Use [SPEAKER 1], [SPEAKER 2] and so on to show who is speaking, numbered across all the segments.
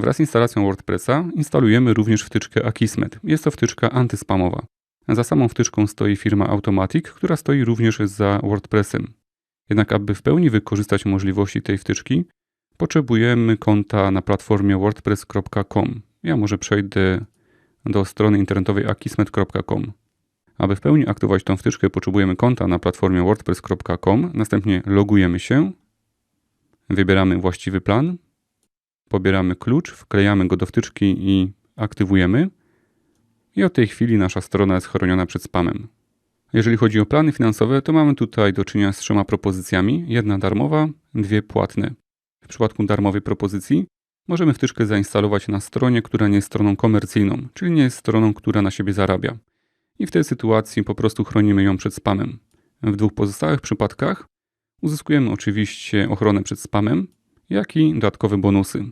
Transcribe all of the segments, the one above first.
[SPEAKER 1] Wraz z instalacją WordPressa instalujemy również wtyczkę Akismet. Jest to wtyczka antyspamowa. Za samą wtyczką stoi firma Automatic, która stoi również za WordPressem. Jednak aby w pełni wykorzystać możliwości tej wtyczki, potrzebujemy konta na platformie wordpress.com. Ja może przejdę do strony internetowej akismet.com. Aby w pełni aktywować tą wtyczkę, potrzebujemy konta na platformie wordpress.com, następnie logujemy się, wybieramy właściwy plan, pobieramy klucz, wklejamy go do wtyczki i aktywujemy. I od tej chwili nasza strona jest chroniona przed spamem. Jeżeli chodzi o plany finansowe, to mamy tutaj do czynienia z trzema propozycjami. Jedna darmowa, dwie płatne. W przypadku darmowej propozycji możemy wtyczkę zainstalować na stronie, która nie jest stroną komercyjną, czyli nie jest stroną, która na siebie zarabia. I w tej sytuacji po prostu chronimy ją przed spamem. W dwóch pozostałych przypadkach uzyskujemy oczywiście ochronę przed spamem, jak i dodatkowe bonusy.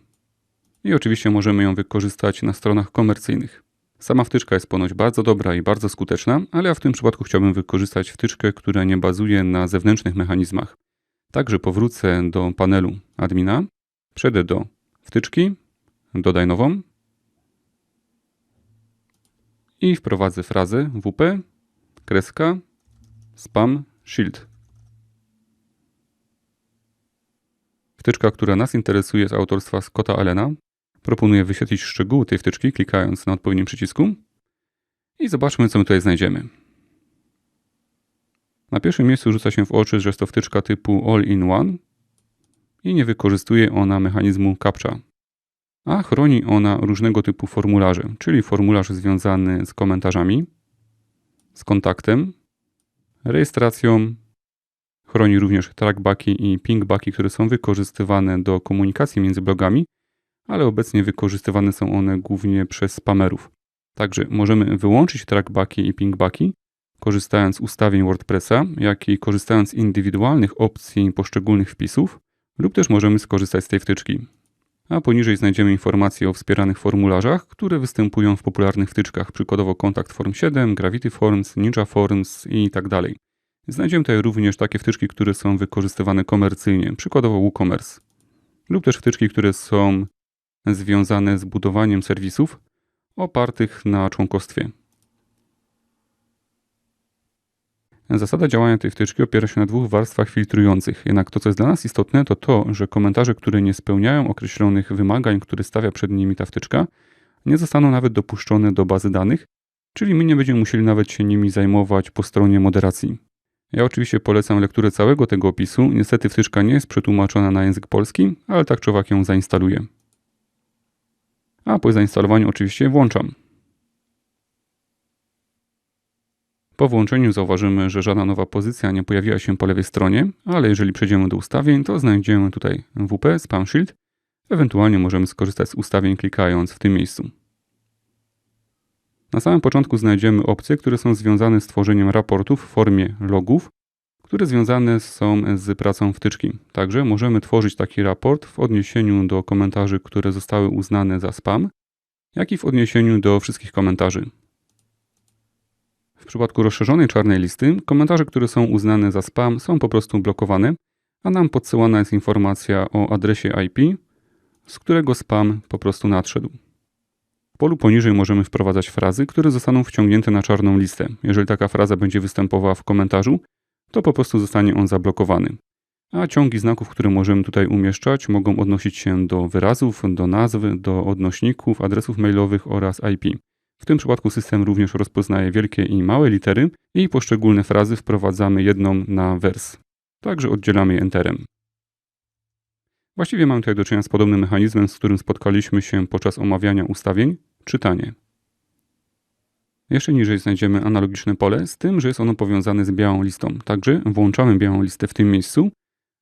[SPEAKER 1] I oczywiście możemy ją wykorzystać na stronach komercyjnych. Sama wtyczka jest ponoć bardzo dobra i bardzo skuteczna, ale ja w tym przypadku chciałbym wykorzystać wtyczkę, która nie bazuje na zewnętrznych mechanizmach. Także powrócę do panelu admina, przejdę do wtyczki, dodaj nową i wprowadzę frazę wp kreska spam shield. Wtyczka, która nas interesuje z autorstwa Scotta Allena. Proponuję wyświetlić szczegóły tej wtyczki, klikając na odpowiednim przycisku. I zobaczmy, co my tutaj znajdziemy. Na pierwszym miejscu rzuca się w oczy, że jest to wtyczka typu All-in-One i nie wykorzystuje ona mechanizmu CAPTCHA, a chroni ona różnego typu formularze, czyli formularz związany z komentarzami, z kontaktem, rejestracją, chroni również trackbacki i pingbacki, które są wykorzystywane do komunikacji między blogami, ale obecnie wykorzystywane są one głównie przez spamerów. Także możemy wyłączyć trackbacki i pingbacki, korzystając z ustawień WordPressa, jak i korzystając z indywidualnych opcji poszczególnych wpisów, lub też możemy skorzystać z tej wtyczki. A poniżej znajdziemy informacje o wspieranych formularzach, które występują w popularnych wtyczkach, przykładowo Contact Form 7, Gravity Forms, Ninja Forms i tak. Znajdziemy tutaj również takie wtyczki, które są wykorzystywane komercyjnie, przykładowo WooCommerce, lub też wtyczki, które są związane z budowaniem serwisów opartych na członkostwie. Zasada działania tej wtyczki opiera się na dwóch warstwach filtrujących. Jednak to, co jest dla nas istotne, to to, że komentarze, które nie spełniają określonych wymagań, które stawia przed nimi ta wtyczka, nie zostaną nawet dopuszczone do bazy danych, czyli my nie będziemy musieli nawet się nimi zajmować po stronie moderacji. Ja oczywiście polecam lekturę całego tego opisu. Niestety wtyczka nie jest przetłumaczona na język polski, ale tak człowiek ją zainstaluje. A po zainstalowaniu oczywiście włączam. Po włączeniu zauważymy, że żadna nowa pozycja nie pojawiła się po lewej stronie, ale jeżeli przejdziemy do ustawień, to znajdziemy tutaj WP Spam Shield. Ewentualnie możemy skorzystać z ustawień klikając w tym miejscu. Na samym początku znajdziemy opcje, które są związane z tworzeniem raportów w formie logów, które związane są z pracą wtyczki. Także możemy tworzyć taki raport w odniesieniu do komentarzy, które zostały uznane za spam, jak i w odniesieniu do wszystkich komentarzy. W przypadku rozszerzonej czarnej listy, komentarze, które są uznane za spam, są po prostu blokowane, a nam podsyłana jest informacja o adresie IP, z którego spam po prostu nadszedł. W polu poniżej możemy wprowadzać frazy, które zostaną wciągnięte na czarną listę. Jeżeli taka fraza będzie występowała w komentarzu, to po prostu zostanie on zablokowany. A ciągi znaków, które możemy tutaj umieszczać, mogą odnosić się do wyrazów, do nazw, do odnośników, adresów mailowych oraz IP. W tym przypadku system również rozpoznaje wielkie i małe litery i poszczególne frazy wprowadzamy jedną na wers. Także oddzielamy je enterem. Właściwie mamy tutaj do czynienia z podobnym mechanizmem, z którym spotkaliśmy się podczas omawiania ustawień czytanie. Jeszcze niżej znajdziemy analogiczne pole, z tym, że jest ono powiązane z białą listą. Także włączamy białą listę w tym miejscu,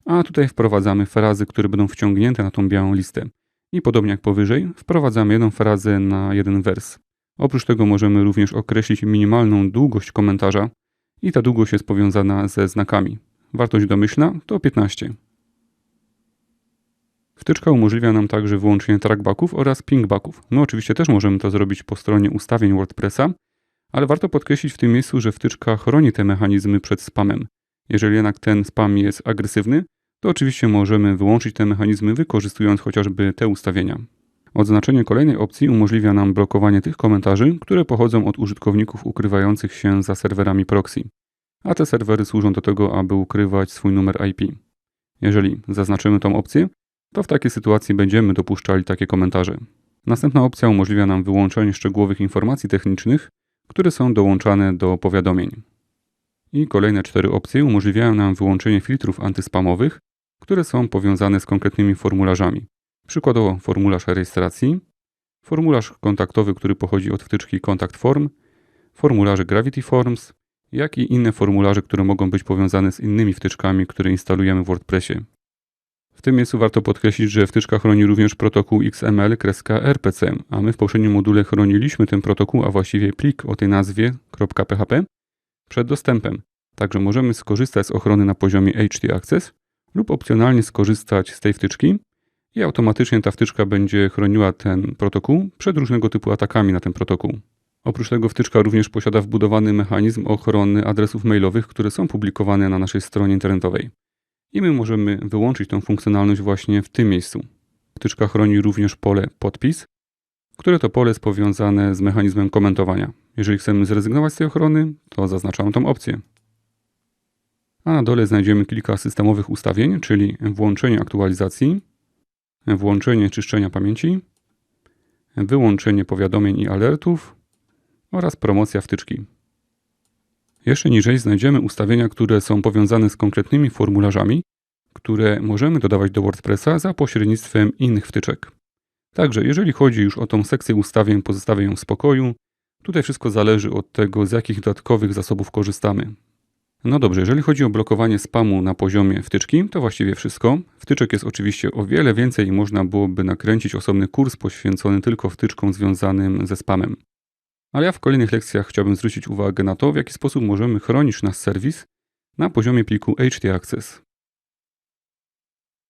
[SPEAKER 1] a tutaj wprowadzamy frazy, które będą wciągnięte na tą białą listę. I podobnie jak powyżej, wprowadzamy jedną frazę na jeden wers. Oprócz tego możemy również określić minimalną długość komentarza i ta długość jest powiązana ze znakami. Wartość domyślna to 15. Wtyczka umożliwia nam także wyłączenie trackbacków oraz pingbacków. My oczywiście też możemy to zrobić po stronie ustawień WordPressa, ale warto podkreślić w tym miejscu, że wtyczka chroni te mechanizmy przed spamem. Jeżeli jednak ten spam jest agresywny, to oczywiście możemy wyłączyć te mechanizmy wykorzystując chociażby te ustawienia. Odznaczenie kolejnej opcji umożliwia nam blokowanie tych komentarzy, które pochodzą od użytkowników ukrywających się za serwerami proxy. A te serwery służą do tego, aby ukrywać swój numer IP. Jeżeli zaznaczymy tą opcję, to w takiej sytuacji będziemy dopuszczali takie komentarze. Następna opcja umożliwia nam wyłączenie szczegółowych informacji technicznych, które są dołączane do powiadomień. I kolejne cztery opcje umożliwiają nam wyłączenie filtrów antyspamowych, które są powiązane z konkretnymi formularzami. Przykładowo formularz rejestracji, formularz kontaktowy, który pochodzi od wtyczki Contact Form, formularze Gravity Forms, jak i inne formularze, które mogą być powiązane z innymi wtyczkami, które instalujemy w WordPressie. W tym miejscu warto podkreślić, że wtyczka chroni również protokół XML-RPC, a my w poprzednim module chroniliśmy ten protokół, a właściwie plik o tej nazwie .php przed dostępem. Także możemy skorzystać z ochrony na poziomie htaccess lub opcjonalnie skorzystać z tej wtyczki i automatycznie ta wtyczka będzie chroniła ten protokół przed różnego typu atakami na ten protokół. Oprócz tego wtyczka również posiada wbudowany mechanizm ochrony adresów mailowych, które są publikowane na naszej stronie internetowej. I my możemy wyłączyć tą funkcjonalność właśnie w tym miejscu. Wtyczka chroni również pole podpis, które to pole jest powiązane z mechanizmem komentowania. Jeżeli chcemy zrezygnować z tej ochrony, to zaznaczamy tą opcję. A na dole znajdziemy kilka systemowych ustawień, czyli włączenie aktualizacji, włączenie czyszczenia pamięci, wyłączenie powiadomień i alertów oraz promocja wtyczki. Jeszcze niżej znajdziemy ustawienia, które są powiązane z konkretnymi formularzami, które możemy dodawać do WordPressa za pośrednictwem innych wtyczek. Także jeżeli chodzi już o tą sekcję ustawień, pozostawię ją w spokoju. Tutaj wszystko zależy od tego, z jakich dodatkowych zasobów korzystamy. No dobrze, jeżeli chodzi o blokowanie spamu na poziomie wtyczki, to właściwie wszystko. Wtyczek jest oczywiście o wiele więcej i można byłoby nakręcić osobny kurs poświęcony tylko wtyczkom związanym ze spamem. Ale ja w kolejnych lekcjach chciałbym zwrócić uwagę na to, w jaki sposób możemy chronić nasz serwis na poziomie pliku htaccess.